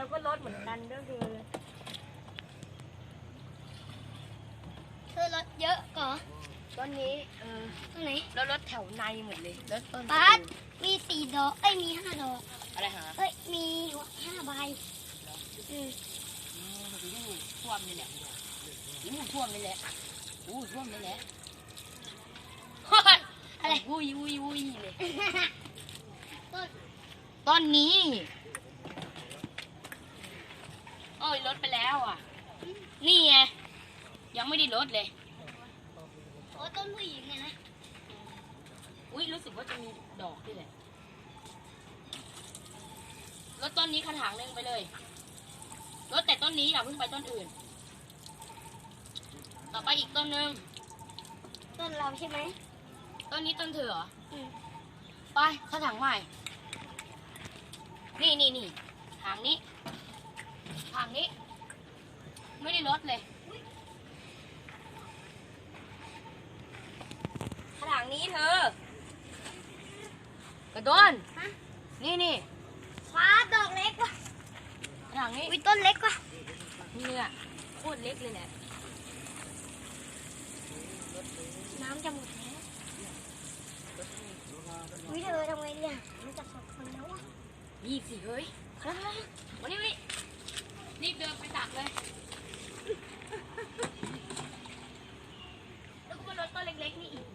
เราก็ลดเหมือนกันก็คือ เธอรถเยอะก่อต้นนี้เออตรงไหนแล้วรถแถวในหมดเลยรถต้นปัดมีสี่ดอกเอ้ยมีห้าดอกอะไรหาเอ้ยมีห้าใบอืมอืมอู้ท่วมนี่แหละอู้ท่วมนี่แหละอู้ท่วมนี่แหละเฮ้ยอะไรวุ้ยวุ้ยวุ้ยเลยต้นต้นนี้โอ้ยลดไป แล้วอะ นี่ไงยังไม่ได้ลดเลย โอ้ต้นผู้หญิงเนี่ยนะ อุ้ยรู้สึกว่าจะมีดอกด้วยแหละลดต้นนี้กระถางหนึ่งไปเลยลดแต่ต้นนี้อย่าเพิ่งไปต้นอื่น ต่อไปอีกต้นหนึ่งต้นเราใช่ไหมต้นนี้ต้นเธอเหรอ อืมไปกระถางใหม่ นี่นี่นี่ถางนี้ถางนี้ไม่ได้ ลดเลยกระถางนี้เธอ กระโดน ฮะ นี่นี่ฟ้าดอกเล็กว่ะกระถางนี้ วิต้นเล็กว่ะนี่อะโคตรเล็กเลยแหละ น้ำจะหมดแล้ววิเธอทำไงดีอะมันจะสดคนแล้วอะยี่สิเฮ้ยมานี่มานี่รีบเดินไปตักเลยเเล็กๆนี่อีก